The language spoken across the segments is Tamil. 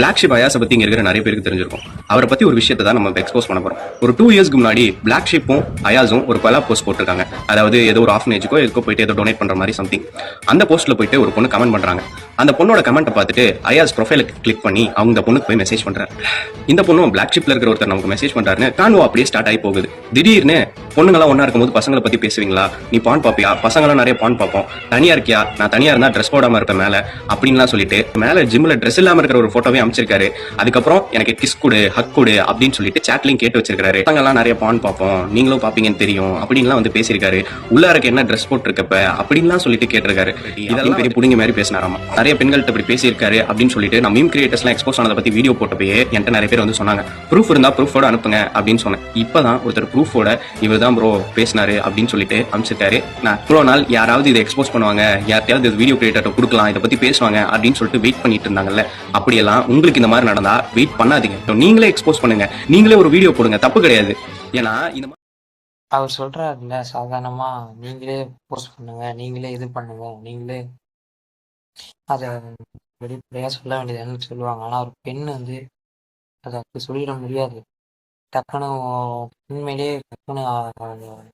பிளாக்ஷிப் ஷிப் பற்றி பத்தி இங்க இருக்கிற நிறைய பேருக்கு தெரிஞ்சிருக்கும். அவரை பத்தி ஒரு விஷயத்தை தான் நம்ம எக்ஸ்போஸ் பண்ண போறோம். ஒரு டூ இயர்ஸ்க்கு முன்னாடி பிளாக்ஷிப்பும் அயாஸும் ஒரு கொலா போஸ்ட் போட்டிருக்காங்க. அதாவது ஏதோ ஒரு ஆஃபனேஜுக்கோ எதுக்கோ போயிட்டு ஏதோ டொனேட் பண்ற மாதிரி சம்திங் அந்த போஸ்ட்ல போயிட்டு ஒரு பொண்ணு கமெண்ட் பண்றாங்க. அந்த பொண்ணோட கமெண்ட்டை பார்த்துட்டு அயாஸ் ப்ரொஃபைல கிளிக் பண்ணி அவங்க பொண்ணுக்கு போய் மெசேஜ் பண்றாரு. இந்த பொண்ணும் பிளாக் இருக்கிற ஒருத்தர் நமக்கு மெசேஜ் பண்றாருன்னு கான்வோ அப்படியே ஸ்டார்ட் ஆகி போகுது. திடீர்னு பொண்ணுங்களாம் ஒண்ணா இருக்கும்போது பசங்களை பத்தி பேசுவீங்களா? நீ பான் பாப்பியா? பசங்களாம் நிறைய பான் பார்ப்போம் தனியா இருக்கியா? நான் தனியா இருந்தா ட்ரெஸ் போடாம இருப்பேன் மேல அப்படின்லாம் சொல்லிட்டு மேல ஜிம்ல ட்ரெஸ் இல்லாம இருக்கிற ஒரு போட்டோவே அமைச்சிருக்காரு அதுக்கப்புறம் எனக்கு கிஸ் கொடு ஹக் கொடு அப்படின்னு சொல்லிட்டு சாட்லையும் கேட்டு வச்சிருக்காரு பசங்களாம் நிறைய பான் பார்ப்போம் நீங்களும் பாப்பீங்கன்னு தெரியும். அப்படின்லாம் வந்து பேசியிருக்காரு. உள்ளாருக்கு என்ன ட்ரெஸ் போட்டிருக்கப்ப அப்படின்லாம் சொல்லிட்டு கேட்டிருக்காரு. இதெல்லாம் பெரிய புடிங்க மாதிரி பேசினாராமா நிறைய பெண்கள்ட்ட இப்படி பேசியிருக்காரு அப்படின்னு சொல்லிட்டு நான் மீம் கிரியேட்டர்ஸ்லாம் எக்ஸ்போஸ் ஆனதை பத்தி வீடியோ போட்டப்பயே என்கிட்ட நிறைய பேர் வந்து சொன்னாங்க. ப்ரூஃப் இருந்தா ப்ரூஃபோட அனுப்புங்க அப்படின்னு சொன்னேன். இப்பதான் ஒருத்தர் ப்ரூஃபோட இவர் தான் ப்ரோ பேசினாரு அப்படின்னு சொல்லிட்டு அனுப்பிச்சிட்டாரு நான் இவ்வளோ நாள் யாராவது இதை எக்ஸ்போஸ் பண்ணுவாங்க யார்ட்டையாவது இது வீடியோ கிரியேட்டர் கொடுக்கலாம் இதை பத்தி பேசுவாங்க அப்படின்னு சொல்லிட்டு வெயிட் பண்ணிட்டு இருந்தாங்கல்ல. அப்படியெல்லாம் உங்களுக்கு இந்த மாதிரி நடந்தா வெயிட் பண்ணாதீங்க. நீங்களே எக்ஸ்போஸ் பண்ணுங்க. நீங்களே ஒரு வீடியோ போடுங்க. தப்பு கிடையாது. ஏன்னா இந்த மாதிரி அவர் சொல்றாருல்ல சாதாரணமா நீங்களே போஸ்ட் பண்ணுங்க நீங்களே இது பண்ணுங்க நீங்களே அதை வெளிப்படையா சொல்ல வேண்டியதுன்னு சொல்லுவாங்க. ஆனா ஒரு பெண் வந்து அதை அப்படி சொல்லிட முடியாது. டக்குன்னு உண்மையிலேயே டக்குன்னு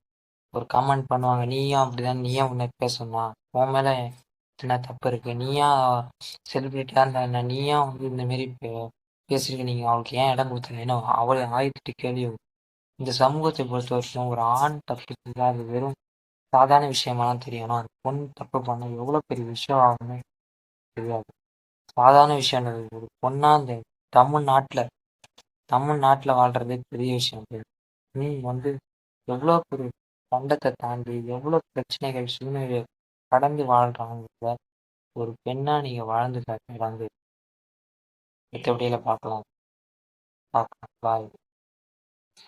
ஒரு கமெண்ட் பண்ணுவாங்க. நீயும் அப்படிதான் நீயும் உன்னை பேசணுமா உன் மேல என்ன தப்பு இருக்கு? நீயா செலிபிரிட்டியா இருந்தா என்ன? நீயா வந்து இந்த மாரி பே- பேசிருக்க நீங்க? அவளுக்கு ஏன் இடம் கொடுத்தீங்க? ஏன்னா அவளை ஆயிரத்தி கேள்வி இந்த சமூகத்தை பொறுத்த வரைக்கும் ஒரு ஆண் தப்பு செஞ்சா அது வெறும் சாதாரண விஷயமாலாம் தெரியணும் அந்த பொண்ணு தப்பு பண்ண எவ்வளவு பெரிய விஷயம் ஆகுமே தெரியாது. சாதாரண விஷயம் ஒரு பொண்ணா இந்த தமிழ்நாட்டுல தமிழ்நாட்டுல வாழ்றதே பெரிய விஷயம் நீ வந்து எவ்வளோ பெரிய பண்டத்தை தாண்டி எவ்வளவு பிரச்சனைகள் சூழ்நிலை கடந்து வாழ்றாங்க ஒரு பெண்ணா நீங்க வாழ்ந்து காட்டுறாங்க மத்தபடியில பார்க்கலாம். பார்க்கலாம். பாய்